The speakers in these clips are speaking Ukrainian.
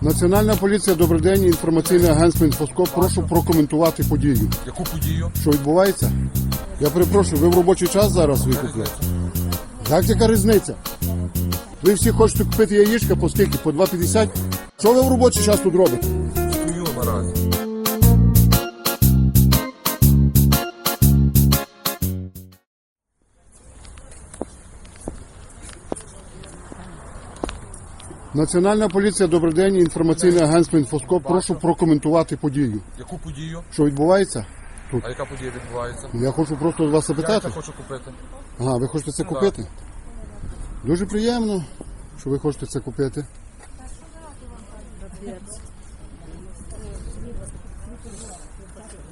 Національна поліція, добрий день, інформаційне агентство Інфоско. Прошу прокоментувати подію. Яку подію? Що відбувається? Я перепрошую, ви в робочий час зараз викупляєте? Як яка різниця? Ви всі хочете купити яєчка по скільки? По 2,50? Що ви в робочий час тут робите? Стою наразі. Національна поліція, добрий день, інформаційне агентство «Інфоскоп». Прошу прокоментувати подію. Яку подію? Що відбувається? Тут. А яка подія відбувається? Я хочу просто вас Я запитати. це хочу купити. Ага, ви хочете це купити? Дуже приємно, що ви хочете це купити.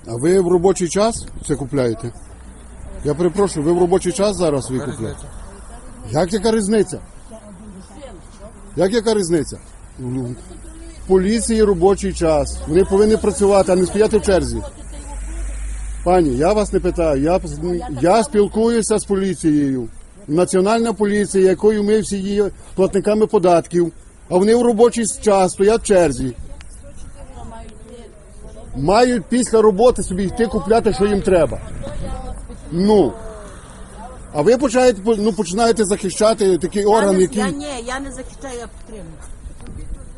А ви в робочий час це купляєте? Я перепрошую, ви в робочий час зараз ви купляєте? різниця? Як яка різниця? Як яка різниця? Поліції робочий час. Вони повинні працювати, а не стояти в черзі. Пані, я вас не питаю. Я, я спілкуюся з поліцією. Національна поліція, якою ми всі є платниками податків, а вони в робочий час стоять в черзі. Мають після роботи собі йти купляти, що їм треба. Ну. А ви починаєте, ну, починаєте захищати такий орган, я, не, який я ні, я не захищаю, я підтримую.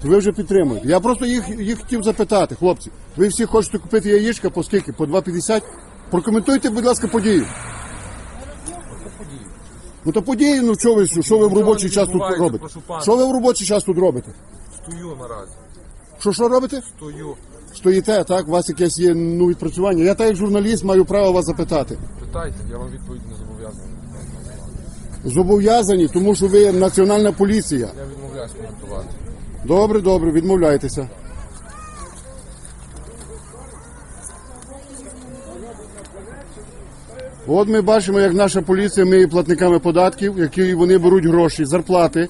ви вже підтримуєте. Я просто їх, їх хотів запитати, хлопці. Ви всі хочете купити яєчка по скільки? По 2,50? Прокоментуйте, будь ласка, подію. Ну то події, ну що ви, що ви в робочий час тут відбувається, робите? прошу пана. Що ви в робочий час тут робите? Стою наразі. Що що робите? Стою. Стоїте, так? У вас якесь є ну, відпрацювання. Я так як журналіст маю право вас запитати. Питайте, я вам відповідь не зобов'язаний. Зобов'язані, тому що ви національна поліція. Я відмовляюсь коментувати. Добре, добре, відмовляйтеся. От ми бачимо, як наша поліція ми є платниками податків, які вони беруть гроші, зарплати,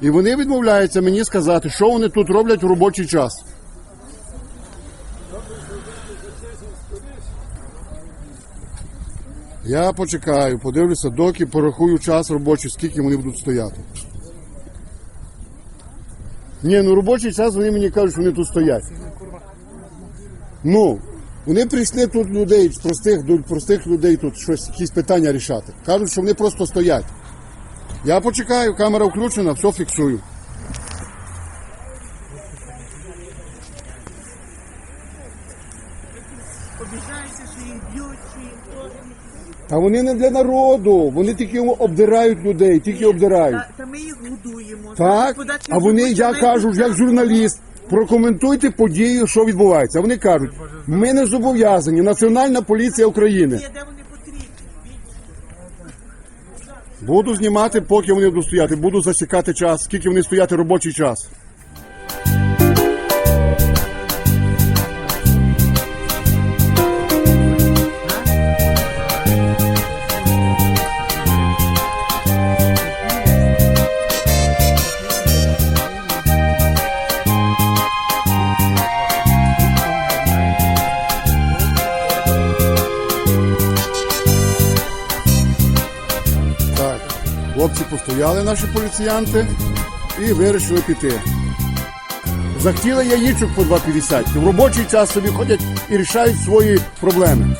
і вони відмовляються мені сказати, що вони тут роблять в робочий час. Я почекаю, подивлюся, доки порахую час робочий, скільки вони будуть стояти. Ні, ну робочий час вони мені кажуть, що вони тут стоять. Ну, вони прийшли тут людей, простих, простих людей тут щось, якісь питання рішати. Кажуть, що вони просто стоять. Я почекаю, камера включена, все фіксую. Обіжаються, що їх б'ють, що їх то. Та вони не для народу, вони тільки обдирають людей, тільки обдирають. Та, та ми їх годуємо. Так, Податки а вони, я кажу, як журналіст, прокоментуйте подію, що відбувається. Вони кажуть, ми не зобов'язані, Національна поліція України. Є, де вони потрібні. Буду знімати, поки вони будуть стояти. Буду засікати час, скільки вони стояти робочий час. Хлопці постояли наші поліціянти і вирішили піти. Захотіли яєчок по 2,50. В робочий час собі ходять і рішають свої проблеми.